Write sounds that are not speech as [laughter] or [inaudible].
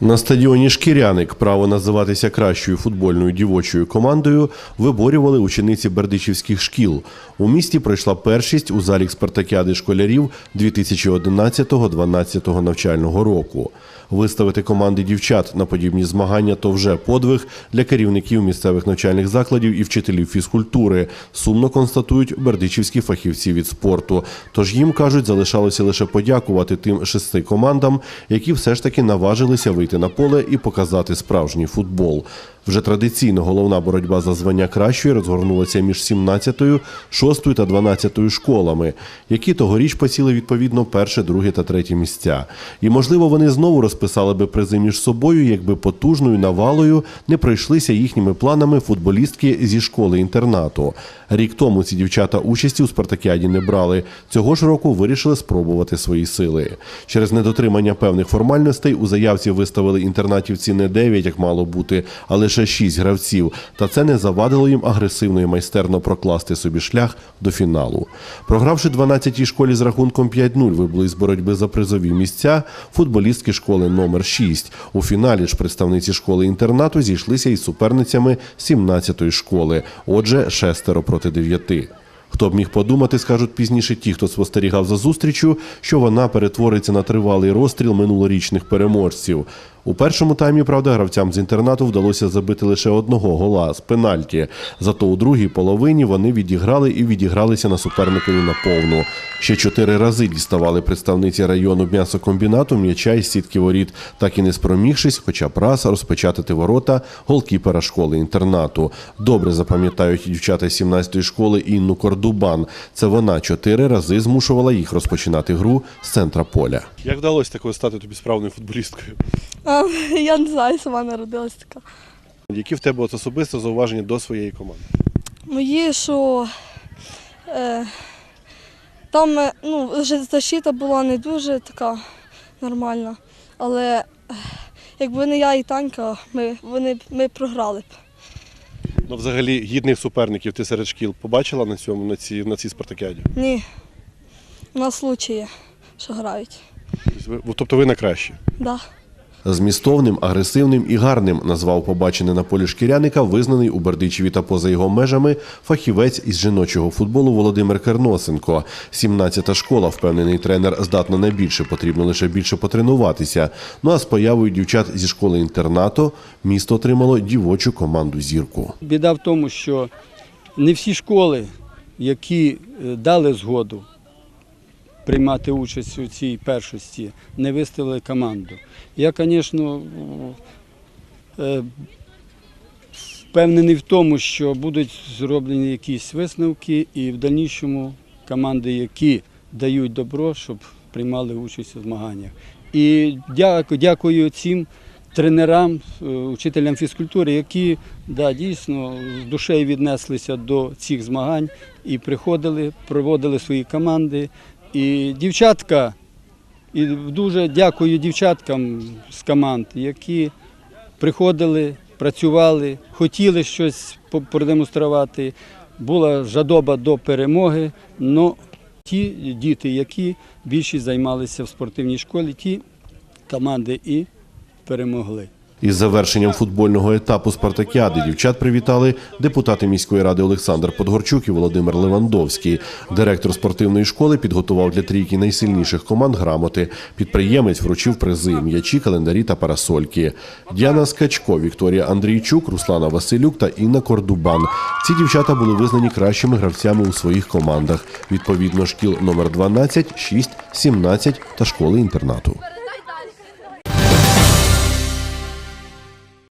На стадіоні Шкіряник право називатися кращою футбольною дівочою командою виборювали учениці бердичівських шкіл. У місті пройшла першість у залік спартакіади школярів 2011-2012 навчального року. Виставити команди дівчат на подібні змагання то вже подвиг для керівників місцевих навчальних закладів і вчителів фізкультури. Сумно констатують бердичівські фахівці від спорту. Тож їм кажуть, залишалося лише подякувати тим шести командам, які все ж таки наважилися вийти на поле і показати справжній футбол. Вже традиційно головна боротьба за звання кращої розгорнулася між 17-ю, 6-ю та 12-ю школами, які тогоріч посіли відповідно перше, друге та третє місця. І можливо вони знову розписали би призи між собою, якби потужною навалою не пройшлися їхніми планами футболістки зі школи інтернату. Рік тому ці дівчата участі у спартакіаді не брали. Цього ж року вирішили спробувати свої сили. Через недотримання певних формальностей у заявці виставили інтернатівці не 9, як мало бути, а лише 6 гравців. Та це не завадило їм агресивно і майстерно прокласти собі шлях до фіналу. Програвши 12-й школі з рахунком 5-0, вибули боротьби за призові місця футболістки школи номер 6. У фіналі ж представниці школи інтернату зійшлися із суперницями 17-ї школи. Отже, шестеро проти дев'яти. Хто б міг подумати, скажуть пізніше ті, хто спостерігав за зустрічю, що вона перетвориться на тривалий розстріл минулорічних переможців. У першому таймі, правда, гравцям з інтернату вдалося забити лише одного гола з пенальті. Зато у другій половині вони відіграли і відігралися на суперникові на повну. Ще чотири рази діставали представниці району м'ясокомбінату м'яча із сітки воріт, так і не спромігшись, хоча б раз розпечатати ворота голкіпера школи інтернату. Добре запам'ятають дівчата 17-ї школи Інну Кордубан. Це вона чотири рази змушувала їх розпочинати гру з центра поля. Як вдалося такою стати тобі справною футболісткою? А, [laughs] я не знаю, сама народилась така. Які в тебе особисто зауваження до своєї команди? Мої, що е, там е, ну, защита була не дуже така нормальна, але е, якби не я і Танька, ми, вони, ми програли б. Ну, взагалі, гідних суперників ти серед шкіл побачила на цьому на цій на цій спартакіаді? Ні. У нас лучі є, що грають. Тобто ви- Тобто ви на. Да. Змістовним, агресивним і гарним назвав побачене на полі шкіряника визнаний у Бердичеві та поза його межами фахівець із жіночого футболу Володимир Керносенко. 17-та школа, впевнений тренер, здатна не більше, потрібно лише більше потренуватися. Ну а з появою дівчат зі школи інтернату місто отримало дівочу команду зірку. Біда в тому, що не всі школи, які е, дали згоду приймати участь у цій першості, не виставили команду. Я, звісно, е, впевнений в тому, що будуть зроблені якісь висновки, і в дальнішому команди, які дають добро, щоб приймали участь у змаганнях. І дякую, цим тренерам, е, учителям фізкультури, які да, дійсно з душею віднеслися до цих змагань і приходили, проводили свої команди. І дівчатка, і дуже дякую дівчаткам з команд, які приходили, працювали, хотіли щось продемонструвати. Була жадоба до перемоги. але ті діти, які більшість займалися в спортивній школі, ті команди і перемогли. Із завершенням футбольного етапу спартакіади дівчат привітали депутати міської ради Олександр Подгорчук і Володимир Левандовський. Директор спортивної школи підготував для трійки найсильніших команд грамоти. Підприємець вручив призи, м'ячі, календарі та парасольки. Діана Скачко, Вікторія Андрійчук, Руслана Василюк та Інна Кордубан. Ці дівчата були визнані кращими гравцями у своїх командах. Відповідно, шкіл номер 12, 6, 17 та школи інтернату.